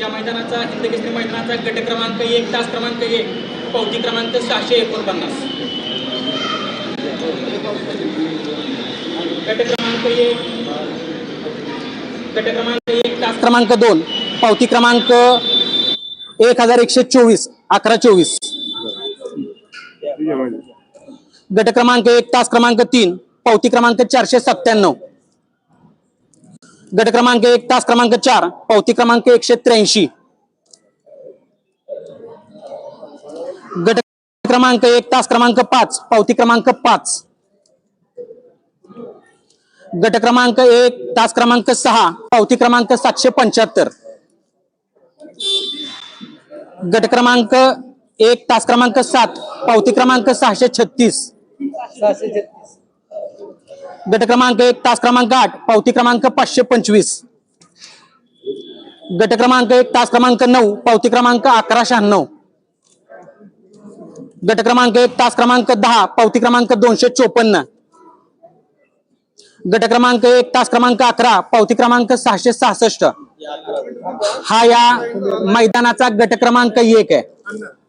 या मैदानाचा हिंदकेसरी मैदानाचा गट क्रमांक एक तास क्रमांक एक पावती क्रमांक सहाशे एकोणपन्नास. गट क्रमांक एक गट क्रमांक एक तास क्रमांक दोन पावती क्रमांक एक हजार एकशे चोवीस अकरा चोवीस गट क्रमांक एक तास क्रमांक तीन पावती क्रमांक चारशे सत्त्याण्णव. गट क्रमांक एक, तास क्रमांक चार, पावती क्रमांक एकशे त्र्याऐंशी. गट क्रमांक एक, तास क्रमांक पाच, पावती क्रमांक पाच. गट क्रमांक एक, तास क्रमांक सहा, पावती क्रमांक सातशे पंच्याहत्तर. गट क्रमांक एक, तास क्रमांक सात, पावती क्रमांक सहाशे छत्तीस. गट क्रमांक एक तास क्रमांक आठ पावती क्रमांक पाचशे पंचवीस. गट क्रमांक एक तास क्रमांक नऊ पावती क्रमांक अकरा शहाण्णव. गट क्रमांक एक तास क्रमांक दहा पावती क्रमांक दोनशे चोपन्न. गट क्रमांक एक तास क्रमांक अकरा पावती क्रमांक सहाशे सहासष्ट. हा या मैदानाचा गट क्रमांक एक आहे.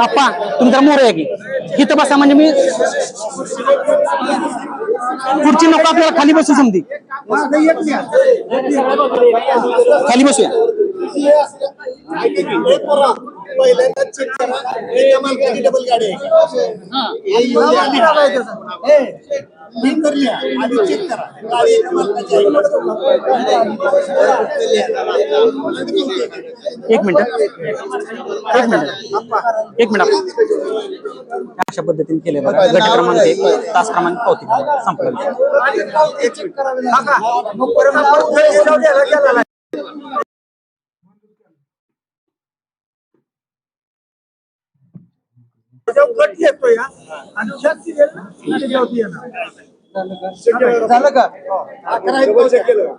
अप्पा तुमचा मोर आहे की? इथं बसा म्हणजे मी पुढची नको आपल्याला खाली बसू समधी. खाली बसूया. एक चेक करा एका मालकाची डबल गाडी आहे तर आणि चेक करा गाडी एका मालकाची आहे एक मिनिट एक मिनिट एक मिनिट अशा पद्धतीने केले बघा गट क्रमांक एक तास क्रमांक पावती संपलं गट येतो या आणि त्याच्यावरती येणार झालं का? अकरा एक चेक केलं.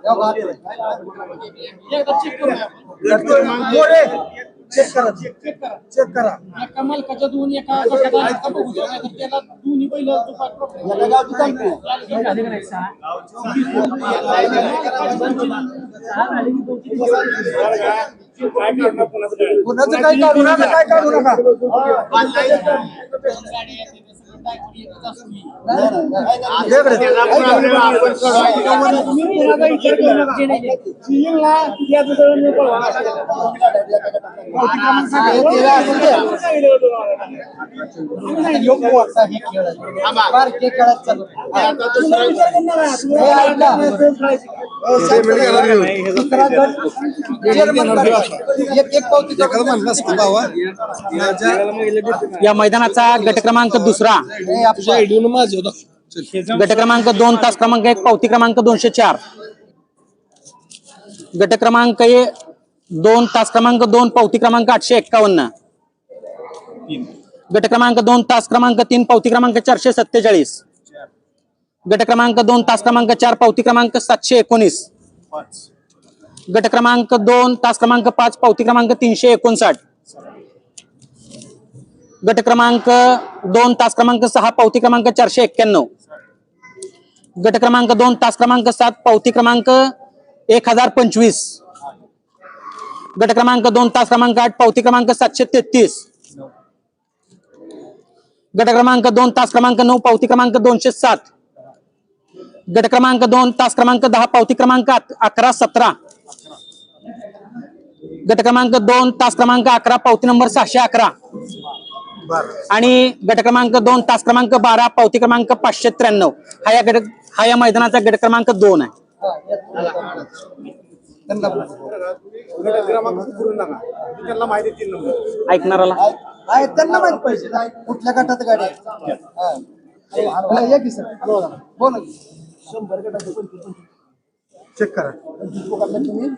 चेक करा चेक करा. चेक करा. एका मालकाच्या दोन. एका बघू द्या, नाहीतर त्याला दोन्ही बैल नका काय काढू नका. या मैदानाचा गट क्रमांक दुसरा. गट क्रमांक दोन तास क्रमांक एक पावती क्रमांक दोनशे चार. गट क्रमांक ए दोन तास क्रमांक दोन पावती क्रमांक आठशे एक्कावन्न. गट क्रमांक दोन तास क्रमांक तीन पावती क्रमांक चारशे सत्तेचाळीस. गट क्रमांक दोन तास क्रमांक चार पावती क्रमांक सातशे एकोणीस. गट क्रमांक दोन तास क्रमांक पाच पावती क्रमांक तीनशे एकोणसाठ. गट क्रमांक दोन तास क्रमांक सहा पावती क्रमांक चारशे एक्क्याण्णव. गट क्रमांक दोन तास क्रमांक सात पावती क्रमांक एक हजार पंचवीस. गट क्रमांक दोन तास क्रमांक आठ पावती क्रमांक सातशे तेहतीस. गट क्रमांक दोन तास क्रमांक नऊ पावती क्रमांक दोनशे सात. गट क्रमांक दोन तास क्रमांक दहा पावती क्रमांक अकरा सतरा. गट क्रमांक दोन तास क्रमांक अकरा पावती नंबर सहाशे अकरा. आणि गट क्रमांक दोन तास क्रमांक बारा पावती क्रमांक पाचशे त्र्याण्णव. हा या गट हा या मैदानाचा गट क्रमांक दोन आहे. ऐकणाराला त्यांना माहीत पाहिजे. कुठल्या गटात गाडी आहे? हा. हा, या की सर? बोला. की. शंभर गटात चेक करा तुम्ही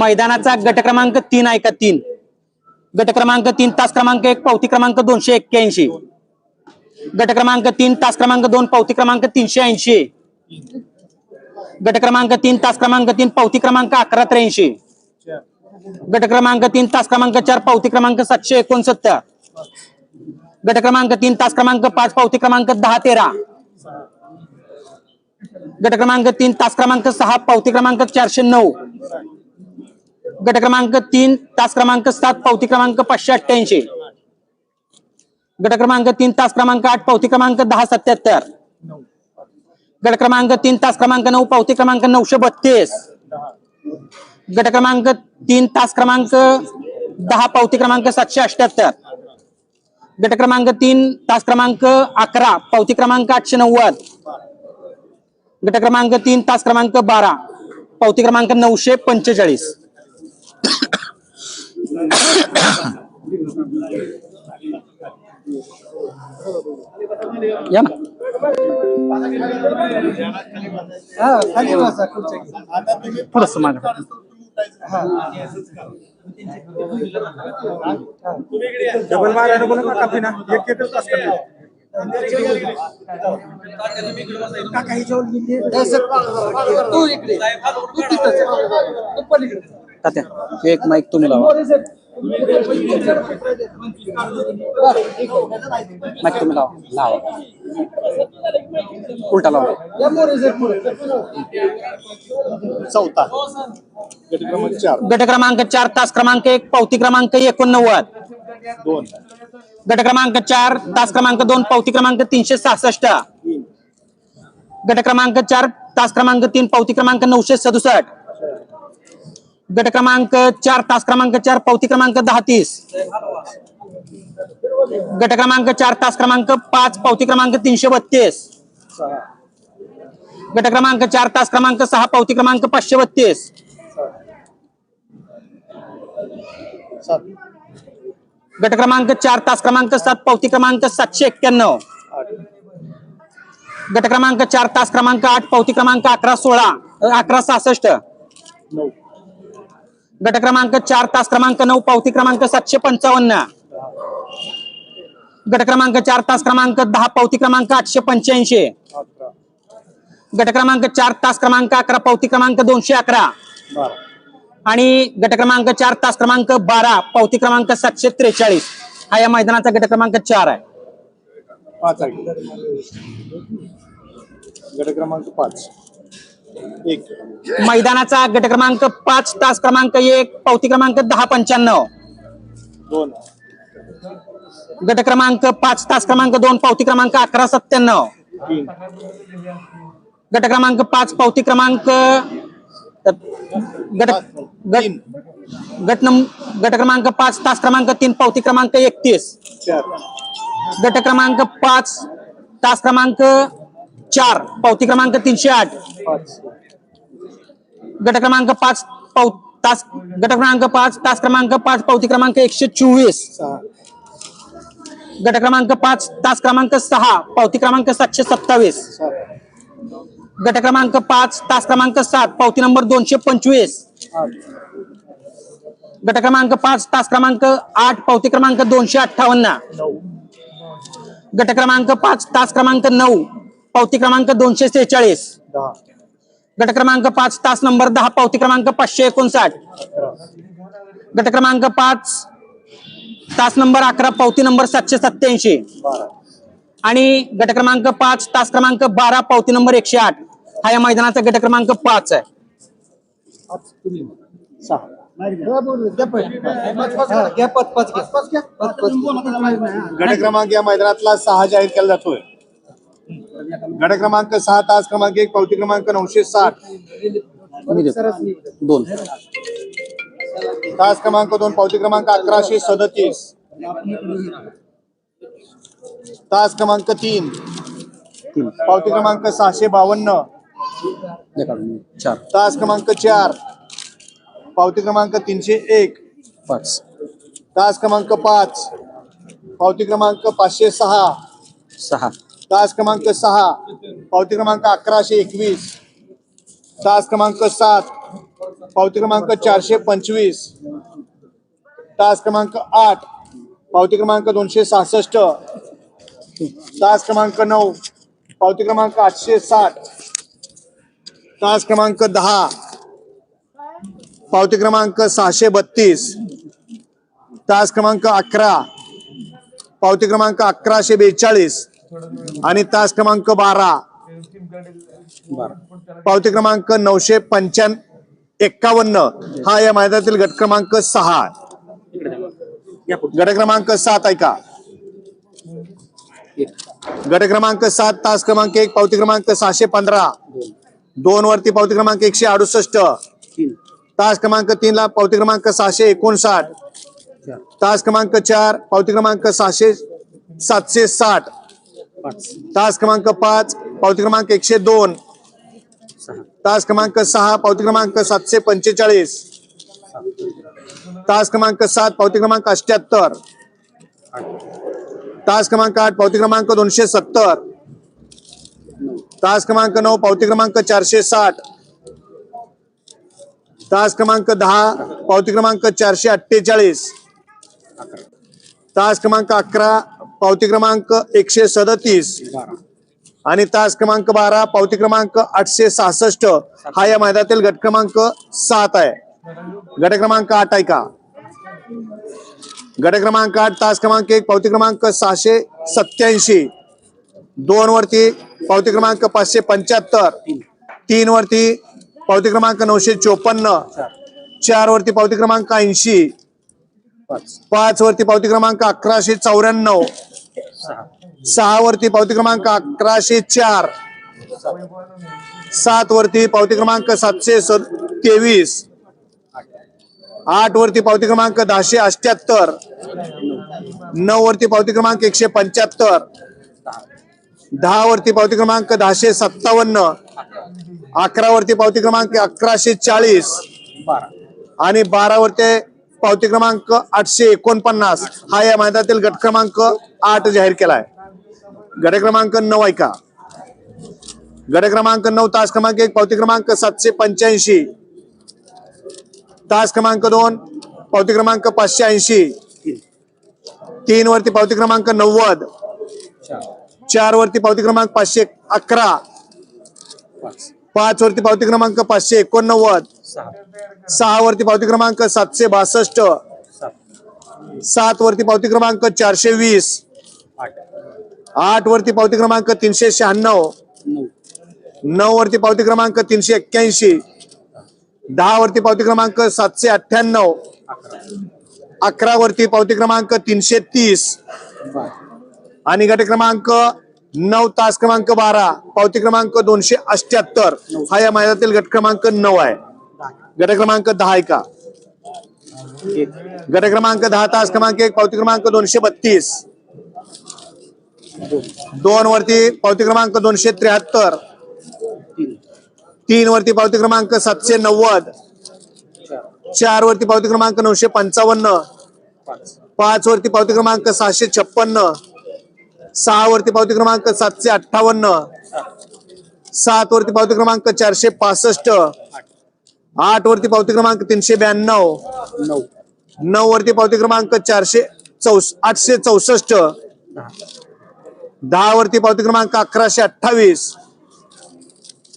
मैदानाचा गट क्रमांक तीन आहे का तीन? गट क्रमांक तीन तास क्रमांक एक पावती क्रमांक दोनशे एक्क्याऐंशी. गट क्रमांक तीन तास क्रमांक दोन पावती क्रमांक तीनशे ऐंशी. गट क्रमांक तीन तास क्रमांक तीन पावती क्रमांक अकरा त्र्याऐंशी. गट क्रमांक तीन तास क्रमांक चार पावती क्रमांक सातशे एकोणसत्तर. गट क्रमांक तीन, तास क्रमांक पाच, पावती क्रमांक दहा गट क्रमांक तीन, तास क्रमांक सहा, पावती क्रमांक चारशे नऊ. गट क्रमांक तीन, तास क्रमांक सात, पावती क्रमांक पाचशे अठ्ठ्याऐंशी. गट क्रमांक तीन, तास क्रमांक आठ, पावती क्रमांक दहा, सत्याहत्तर. गट क्रमांक तीन, तास क्रमांक नऊ, पावती क्रमांक नऊशे बत्तीस. गट क्रमांक तीन, तास क्रमांक दहा, पावती क्रमांक सातशे अठ्याहत्तर गट क्रमांक तीन तास क्रमांक अकरा पावती क्रमांक आठशे नव्वद. गट क्रमांक तीन तास क्रमांक बारा पावती क्रमांक नऊशे पंचेचाळीस. या ना. हा. थोडस माग डबल मारा नको नका कापी ना एक एकच तास कापी. काका ह्याच्यावर लिहिली आहे. ए, सर, तू इकडे तू तिथंच आहे. तू पलीकडे तात्या एक माईक तुम्ही लावा माईक तुम्ही लावा लावा उलटा लावा या मोरे सर पुढे चौथा गट क्रमांक चार. तास क्रमांक एक पावती क्रमांक एकोणनव्वद. दोन. गट क्रमांक चार तास क्रमांक दोन पावती क्रमांक तीनशे सहासष्ट. गट क्रमांक चार तास क्रमांक तीन पावती क्रमांक नऊशे सदुसष्ट. गट क्रमांक चार तास क्रमांक चार पावती क्रमांक दहा तीस गट क्रमांक चार तास क्रमांक पाच पावती क्रमांक तीनशे बत्तीस. गट क्रमांक चार तास क्रमांक सहा पावती क्रमांक पाचशे बत्तीस. गट क्रमांक चार तास क्रमांक सात पावती क्रमांक सातशे एक्क्याण्णव. गट क्रमांक चार तास क्रमांक आठ पावती क्रमांक अकरा सोळा अकरा सहासष्ट. गट क्रमांक चार तास क्रमांक नऊ पावती क्रमांक सातशे पंचावन्न. गट क्रमांक चार तास क्रमांक दहा पावती क्रमांक आठशे पंच्याऐंशी. गट क्रमांक चार तास क्रमांक अकरा पावती क्रमांक दोनशे अकरा. आणि गट क्रमांक चार तास क्रमांक बारा पावती क्रमांक सातशे त्रेचाळीस. हा या मैदानाचा गट क्रमांक चार आहे. पाच आहे. गट क्रमांक पाच. एक. मैदानाचा गट क्रमांक पाच तास क्रमांक एक पावती क्रमांक दहा पंच्याण्णव. दोन. गट क्रमांक पाच तास क्रमांक दोन पावती क्रमांक अकरा सत्त्याण्णव. गट क्रमांक पाच पावती क्रमांक गट गट गट नम गट क्रमांक पाच तास क्रमांक तीन पावती क्रमांक एकतीस. गट क्रमांक पाच तास क्रमांक चार पावती क्रमांक तीनशे आठ. गट क्रमांक पाच पाव तास गट क्रमांक पाच तास क्रमांक पाच पावती क्रमांक एकशे चोवीस. गट क्रमांक पाच तास क्रमांक सहा पावती क्रमांक सातशे सत्तावीस. सात गट क्रमांक पाच तास क्रमांक सात पावती नंबर दोनशे पंचवीस. गट क्रमांक पाच तास क्रमांक आठ पावती क्रमांक दोनशे अठ्ठावन्न. गट क्रमांक पाच तास क्रमांक नऊ पावती क्रमांक दोनशे सेहेचाळीस. गट क्रमांक पाच तास नंबर दहा पावती क्रमांक पाचशे एकोणसाठ. गट क्रमांक पाच तास नंबर अकरा पावती नंबर सातशे सत्याऐंशी आणि गट क्रमांक पाच तास क्रमांक बारा पावती नंबर एकशे आठ. हा या मैदानाचा गट क्रमांक पाच आहे. गट क्रमांक या मैदानातला सहा जाहीर केला जातोय. गट क्रमांक सहा तास क्रमांक एक पावती क्रमांक नऊशे साठ. दोन. तास क्रमांक दोन पावती क्रमांक अकराशे सदतीस. तास क्रमांक तीन. तीन. पावती क्रमांक सहाशे बावन्न. काढून. चार. तास क्रमांक चार. पावती क्रमांक तीनशे एक. पाच. तास क्रमांक पाच. पावती क्रमांक पाचशे सहा. सहा. तास क्रमांक सहा. पावती क्रमांक अकराशे एकवीस. तास क्रमांक सात. पावती क्रमांक चारशे पंचवीस. तास क्रमांक आठ. पावती क्रमांक दोनशे सहासष्ट. तास क्रमांक नऊ पावती क्रमांक आठशे साठ. तास क्रमांक दहा पावती क्रमांक सहाशे बत्तीस. तास क्रमांक अकरा पावती क्रमांक अकराशे बेचाळीस. आणि तास क्रमांक बारा पावती क्रमांक नऊशे पंच्याण्णव एक्कावन्न. हा या मैदानातील गट क्रमांक सहा. गट क्रमांक सात ऐका. गट क्रमांक सात तास क्रमांक एक पावती क्रमांक सहाशे पंधरा. दोन वरती पावती क्रमांक एकशे अडुसष्ट. तास क्रमांक तीन ला पावती क्रमांक सहाशे एकोणसाठ. तास क्रमांक चार पावती क्रमांक सहाशे सातशे साठ. तास क्रमांक पाच पावती क्रमांक एकशे दोन. तास क्रमांक सहा पावती क्रमांक सातशे पंचेचाळीस. तास क्रमांक सात पावती क्रमांक अठ्याहत्तर. तास क्रमांक आठ पावती क्रमांक दोनशे सत्तर. तास क्रमांक नऊ पावती क्रमांक चारशे साठ. तास क्रमांक दहा पावती क्रमांक चारशे अठ्ठेचाळीस. तास क्रमांक अकरा पावती क्रमांक एकशे सदतीस. आणि तास क्रमांक बारा पावती क्रमांक आठशे सहासष्ट. हा या मैदानातील गट क्रमांक सात आहे. गट क्रमांक आठ आहे का? गट क्रमांक आठ तास क्रमांक एक पावती क्रमांक सहाशे सत्याऐंशी दोन वरती पावती क्रमांक पाचशे पंच्याहत्तर. तीन वरती पावती क्रमांक नऊशे चोपन्न. चार वरती पावती क्रमांक ऐंशी. पाच वरती पावती क्रमांक अकराशे चौऱ्याण्णव. सहा वरती पावती क्रमांक अकराशे चार. सात वरती पावती क्रमांक सातशे स- तेवीस आठ वरती पावती क्रमांक दहाशे अष्ट्याहत्तर नऊ वरती पावती क्रमांक एकशे पंच्याहत्तर. दहा वरती पावती क्रमांक दहाशे सत्तावन्न. अकरा वरती पावती क्रमांक अकराशे चाळीस. आणि बारा वरती पावती क्रमांक आठशे एकोणपन्नास. हा या मैदानातील गट क्रमांक आठ जाहीर केलाय. गट क्रमांक नऊ ऐका. गट क्रमांक नऊ तास क्रमांक एक पावती क्रमांक सातशे पंच्याऐंशी. तास क्रमांक दोन पावती क्रमांक पाचशे ऐंशी. तीन वरती पावती क्रमांक नव्वद. चार वरती पावती क्रमांक पाचशे अकरा. पाच वरती पावती क्रमांक पाचशे एकोणनव्वद. सहा वरती पावती क्रमांक सातशे बासष्ट. सात वरती पावती क्रमांक चारशे वीस. आठ वरती पावती क्रमांक तीनशे शहाण्णव. नऊ वरती पावती क्रमांक तीनशे एक्क्याऐंशी. दहा वरती पावती क्रमांक सातशे अठ्ठ्याण्णव. अकरा वरती पावती क्रमांक तीनशे तीस. आणि गट क्रमांक नऊ तास क्रमांक बारा पावती क्रमांक दोनशे अष्ट्याहत्तर हा या मैदानातील गट क्रमांक नऊ आहे. गट क्रमांक दहा आहे का? गट क्रमांक दहा तास क्रमांक एक पावती क्रमांक दोनशे बत्तीस. दोन वरती पावती क्रमांक दोनशे त्र्याहत्तर. तीन वरती पावती क्रमांक सातशे नव्वद. चार वरती पावती क्रमांक नऊशे पंचावन्न. पाच वरती पावती क्रमांक सहाशे छप्पन्न. सहा वरती पावती क्रमांक सातशे अठ्ठावन्न. सात वरती पावती क्रमांक चारशे पासष्ट. आठ वरती पावती क्रमांक तीनशे ब्याण्णव. नऊ नऊ वरती पावती क्रमांक चारशे चौस आठशे चौसष्ट. दहा वरती पावती क्रमांक अकराशे अठ्ठावीस.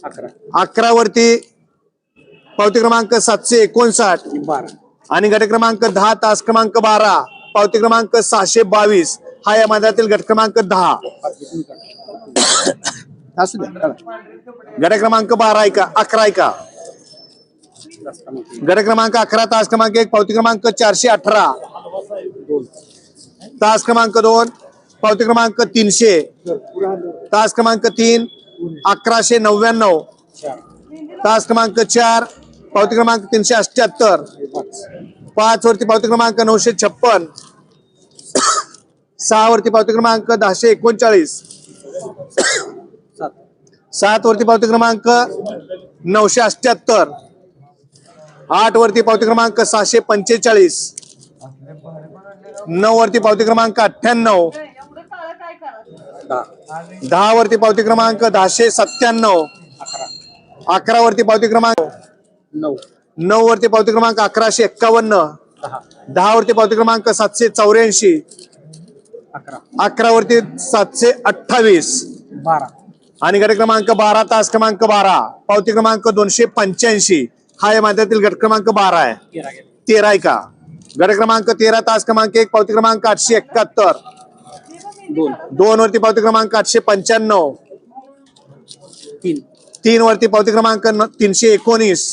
अकरा. वरती पावती क्रमांक सातशे एकोणसाठ बारा. आणि गट क्रमांक दहा तास क्रमांक बारा पावती क्रमांक सहाशे बावीस हा या मैदानातील गट क्रमांक दहा. असू द्या. चला. गट क्रमांक बारा ऐका अकरा ऐका. गट क्रमांक अकरा तास क्रमांक एक पावती क्रमांक चारशे अठरा. तास क्रमांक दोन पावती क्रमांक तीनशे. तास क्रमांक तीन अकराशे नव्याण्णव. चार तास क्रमांक चार पावती क्रमांक तीनशे अठ्याहत्तर. पाच पाच वरती पावती क्रमांक नऊशे छप्पन. सहा वरती पावती क्रमांक दहाशे एकोणचाळीस. सात वरती पावती क्रमांक नऊशे अठ्याहत्तर. आठ वरती पावती क्रमांक सहाशे पंचेचाळीस. नऊ वरती पावती क्रमांक अठ्ठ्याण्णव. दहा वरती पावती क्रमांक दहाशे सत्त्याण्णव. अकरा वरती पावती क्रमांक नऊ. नऊ वरती पावती क्रमांक अकराशे एक्कावन्न. दहा. वरती पावती क्रमांक सातशे चौऱ्याऐंशी. अकरा. वरती सातशे अठ्ठावीस. बारा. आणि गट क्रमांक बारा तास क्रमांक बारा. पावती क्रमांक दोनशे पंच्याऐंशी. हा या माझ्यातील गट क्रमांक बारा आहे. तेरा आहे का? गट क्रमांक तेरा तास क्रमांक एक पावती क्रमांक आठशे एकाहत्तर. दोन. दोन वरती पावती क्रमांक आठशे पंच्याण्णव. तीन. तीन वरती पावती क्रमांक तीनशे एकोणीस.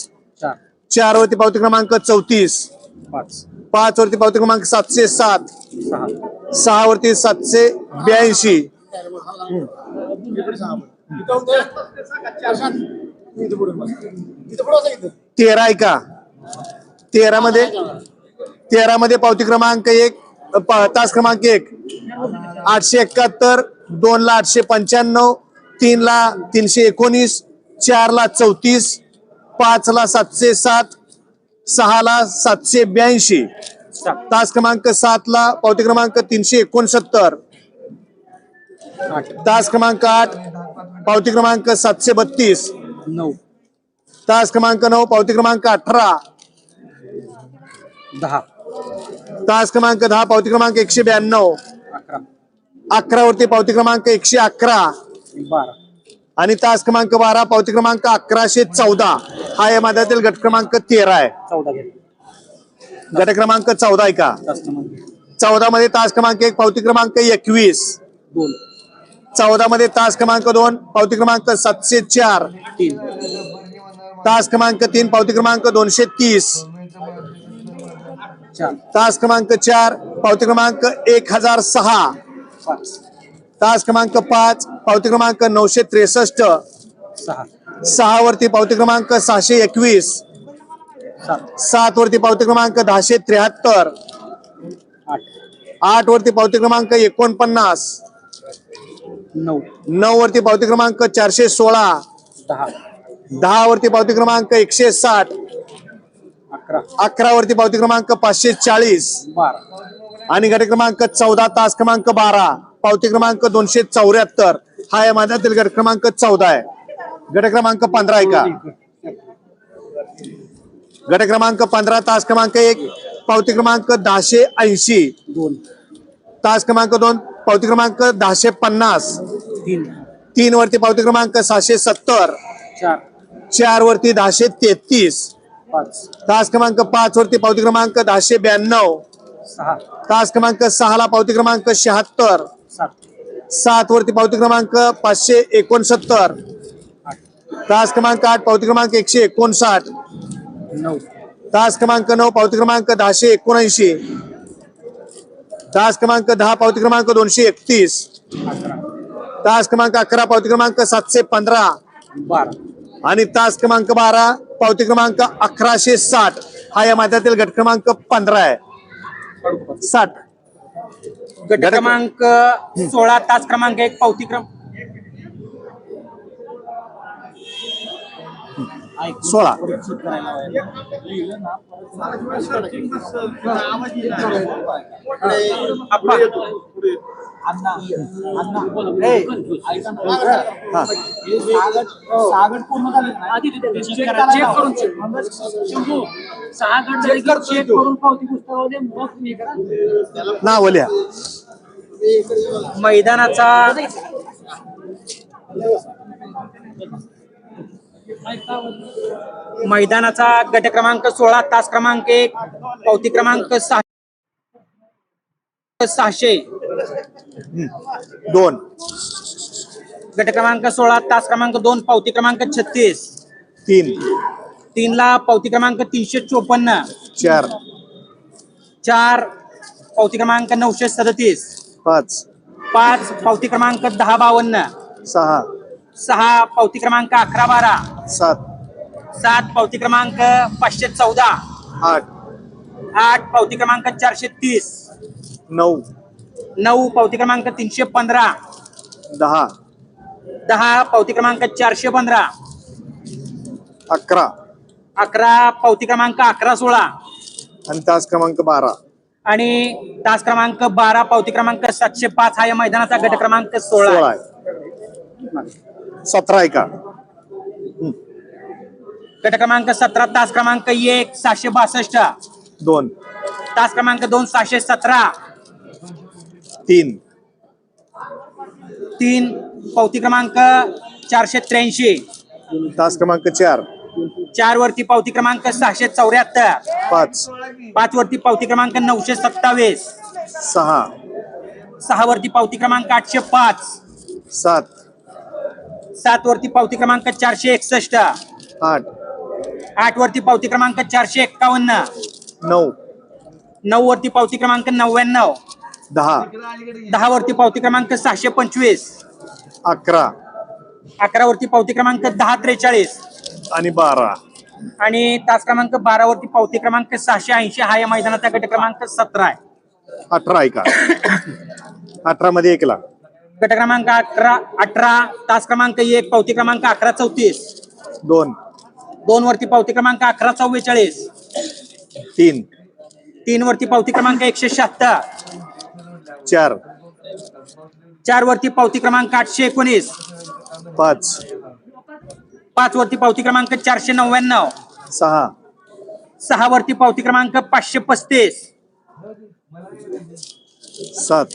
चार. चार वरती पावती क्रमांक चौतीस. पाच. पाच वरती पावती क्रमांक सातशे सात. सहा. वरती सातशे ब्याऐंशी. तेरा आहे का तेरा मध्ये तेरा मध्ये पावती क्रमांक एक तास क्रमांक एक. आठशे एकाहत्तर दोन ला आठशे पंच्याण्णव तीन ला तीनशे एकोणीस चार ला चौतीस पाच ला सातशे सात सहा ला सातशे ब्याऐंशी. तास क्रमांक सात ला पावती क्रमांक तीनशे एकोणसत्तर. तास क्रमांक आठ पावती क्रमांक सातशे बत्तीस. नऊ तास क्रमांक नऊ पावती क्रमांक अठरा. दहा. तास क्रमांक दहा पावती क्रमांक एकशे ब्याण्णव. अकरा. वरती पावती क्रमांक एकशे अकरा. आणि तास क्रमांक बारा पावती क्रमांक अकराशे चौदा. हा या माझ्यातील गट क्रमांक तेरा आहे. गट क्रमांक चौदा आहे का? तास क्रमांक चौदा मध्ये तास क्रमांक एक पावती क्रमांक एकवीस. चौदा मध्ये तास क्रमांक दोन पावती क्रमांक सातशे चार. तास क्रमांक तीन पावती क्रमांक दोनशे तीस. तास क्रमांक चार पावती क्रमांक एक हजार सहा. तास क्रमांक पाच पावती क्रमांक नऊशे त्रेसष्ट. सहा. वरती पावती क्रमांक सहाशे एकवीस. सात वरती पावती क्रमांक दहाशे त्र्याहत्तर. आठ. आठ वरती पावती क्रमांक एकोणपन्नास. नऊ. नऊ वरती पावती क्रमांक चारशे सोळा. दहा. दहा वरती पावती क्रमांक एकशे साठ. अकरा. वरती पावती क्रमांक पाचशे चाळीस. आणि गट क्रमांक चौदा तास क्रमांक बारा. पावती क्रमांक दोनशे चौऱ्याहत्तर. हा या माझ्यातील गट क्रमांक चौदा आहे. गट क्रमांक पंधरा आहे का? गट क्रमांक पंधरा तास क्रमांक एक. पावती क्रमांक दहाशे ऐंशी. दोन. तास क्रमांक दोन. पावती क्रमांक दहाशे पन्नास. तीन. तीन वरती पावती क्रमांक सहाशे सत्तर. चार वरती दहाशे तेहतीस. तास क्रमांक पाच वरती पावती क्रमांक दहाशे ब्याण्णव. तास क्रमांक सहा ला पावती क्रमांक शहात्तर. सात. वरती पावती क्रमांक पाचशे एकोणसत्तर. तास क्रमांक आठ पावती क्रमांक एकशे एकोणसाठ. तास क्रमांक नऊ पावती क्रमांक दहाशे एकोणऐंशी. तास क्रमांक दहा पावती क्रमांक दोनशे एकतीस. तास क्रमांक अकरा पावती क्रमांक सातशे पंधरा. आणि तास क्रमांक बारा पावती क्रमांक अकराशे साठ. हा या माझ्यातील गट क्रमांक पंधरा आहे. साठ. गट क्रमांक सोळा तास क्रमांक एक पावती क्रम सोळा आप्पा हा चेक करून शंभू सहा गट झाले की चेक करून पावती पुस्तकामध्ये मग तुम्ही करा. नाव लिहा. मैदानाचा मैदानाचा गट क्रमांक सोळा तास क्रमांक एक पावती क्रमांक सहा सहाशे. दोन. गट क्रमांक सोळा तास क्रमांक दोन पावती क्रमांक छत्तीस. तीन. तीन ला पावती क्रमांक तीनशे चोपन्न. चार. चार पावती क्रमांक नऊशे सदतीस. पाच. पाच पावती क्रमांक दहा बावन्न. सहा. सहा पावती क्रमांक अकरा बारा. सात. सात पावती क्रमांक पाचशे चौदा. आठ. आठ पावती क्रमांक चारशे तीस. नऊ. नऊ पावती क्रमांक तीनशे पंधरा. दहा. दहा पावती क्रमांक चारशे पंधरा. अकरा. अकरा पावती क्रमांक अकरा सोळा. आणि तास क्रमांक बारा. आणि तास क्रमांक बारा पावती क्रमांक सातशे पाच हा या मैदानाचा गट क्रमांक सोळा सोळा आहे. सतरा आहे का? गट क्रमांक सतरा तास क्रमांक एक सहाशे बासष्ट. दोन. तास क्रमांक दोन सहाशे सतरा. तीन. तीन पावती क्रमांक चारशे त्र्याऐंशी. तास क्रमांक चार. चार वरती पावती क्रमांक सहाशे चौऱ्याहत्तर. पाच. पाच वरती पावती क्रमांक नऊशे सत्तावीस. सहा. सहा वरती पावती क्रमांक आठशे पाच. सात. सात वरती पावती क्रमांक चारशे एकसष्ट. आठ. आठ वरती पावती क्रमांक चारशे एक्कावन्न. नऊ. नऊ वरती पावती क्रमांक नव्याण्णव. दहा. दहा वरती पावती क्रमांक सहाशे पंचवीस. अकरा. अकरा वरती पावती क्रमांक दहा त्रेचाळीस. आणि बारा. आणि तास क्रमांक बारा वरती पावती क्रमांक सहाशे ऐंशी हा या मैदानाचा गट क्रमांक सतरा आहे. अठरा आहे का? अठरा मध्ये एकला. गट क्रमांक अकरा अठरा तास क्रमांक एक पावती क्रमांक अकरा चौतीस. दोन. दोन वरती पावती क्रमांक अकरा चव्वेचाळीस. तीन. तीन वरती पावती क्रमांक एकशे शहात्तर. चार. चार वरती पावती क्रमांक आठशे एकोणीस. पाच. पाच वरती पावती क्रमांक चारशे नव्याण्णव. सहा. सहा वरती पावती क्रमांक पाचशे पस्तीस. सात.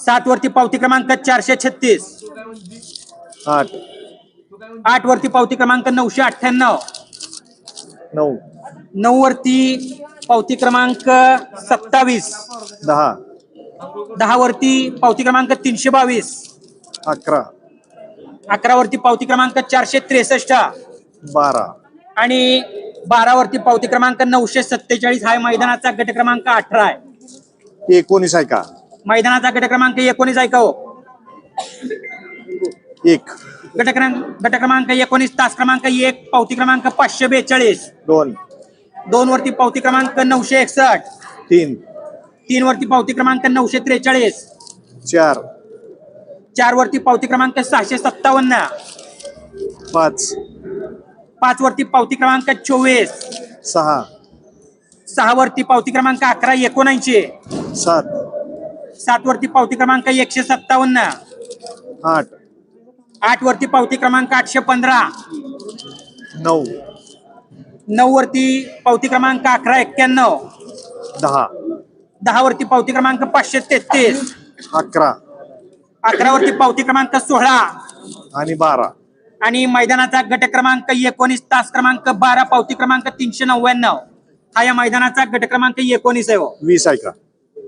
सात वरती पावती क्रमांक चारशे छत्तीस. आठ. आठ वरती पावती क्रमांक नऊशे अठ्ठ्याण्णव. नऊ. नऊ वरती पावती क्रमांक सत्तावीस. दहा. दहा वरती पावती क्रमांक तीनशे बावीस. अकरा. अकरा वरती पावती क्रमांक चारशे त्रेसष्ट. बारा. आणि बारा वरती पावती क्रमांक नऊशे सत्तेचाळीस हा मैदानाचा गट क्रमांक अठरा आहे. एकोणीस आहे का? मैदानाचा गट क्रमांक एकोणीस आहे का हो? एक. गट क्रमांक गट क्रमांक एकोणीस तास क्रमांक एक पावती क्रमांक पाचशे बेचाळीस. दोन. दोन वरती पावती क्रमांक नऊशे एकसष्ट. तीन. तीन वरती पावती क्रमांक नऊशे त्रेचाळीस. चार. चार वरती पावती क्रमांक सहाशे सत्तावन्न. पाच. पाच वरती पावती क्रमांक चोवीस. सहा. सहा वरती पावती क्रमांक अकरा एकोणऐंशी. सात. सात वरती पावती क्रमांक एकशे सत्तावन्न. आठ. आठ वरती पावती क्रमांक आठशे पंधरा. नऊ. नऊ वरती पावती क्रमांक अकरा एक्क्याण्णव. दहा. दहा वरती पावती क्रमांक पाचशे तेहतीस. अकरा. अकरा वरती पावती क्रमांक सोळा. आणि बारा. आणि मैदानाचा गट क्रमांक एकोणीस तास क्रमांक बारा पावती क्रमांक तीनशे नव्याण्णव. हा या मैदानाचा गट क्रमांक एकोणीस आहे हो. वीस आहे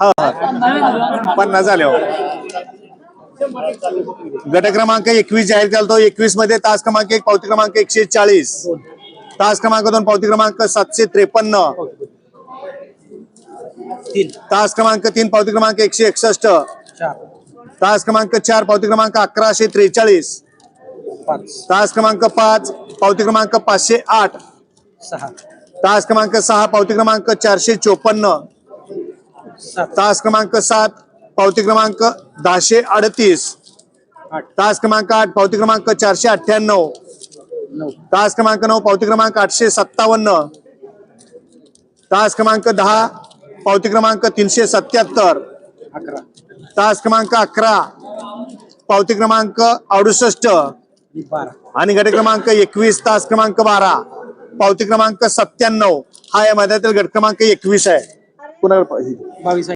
हा हा. पन्नास झाले हो. गट क्रमांक एकवीस जाहीर केला तो एकवीसमध्ये तास क्रमांक एक पावती क्रमांक एकशे चाळीस. तास क्रमांक दोन पावती क्रमांक सातशे त्रेपन्न. तास क्रमांक तीन पावती क्रमांक एकशे एकसष्ट. तास क्रमांक चार पावती क्रमांक अकराशे त्रेचाळीस. तास क्रमांक पाच पावती क्रमांक पाचशे आठ. सहा. तास क्रमांक सहा पावती क्रमांक चारशे चोपन्न. तास क्रमांक सात पावती क्रमांक दहाशे अडतीस. तास क्रमांक आठ पावती क्रमांक चारशे अठ्ठ्याण्णव. तास क्रमांक नऊ पावती क्रमांक आठशे सत्तावन्न. तास क्रमांक दहा पावती क्रमांक तीनशे सत्याहत्तर तास क्रमांक अकरा पावती क्रमांक अडुसष्ट. आणि गट क्रमांक एकवीस तास क्रमांक बारा. पावती क्रमांक सत्त्याण्णव हा या मैदानातील गट क्रमांक एकवीस आहे. पुन्हा बावीस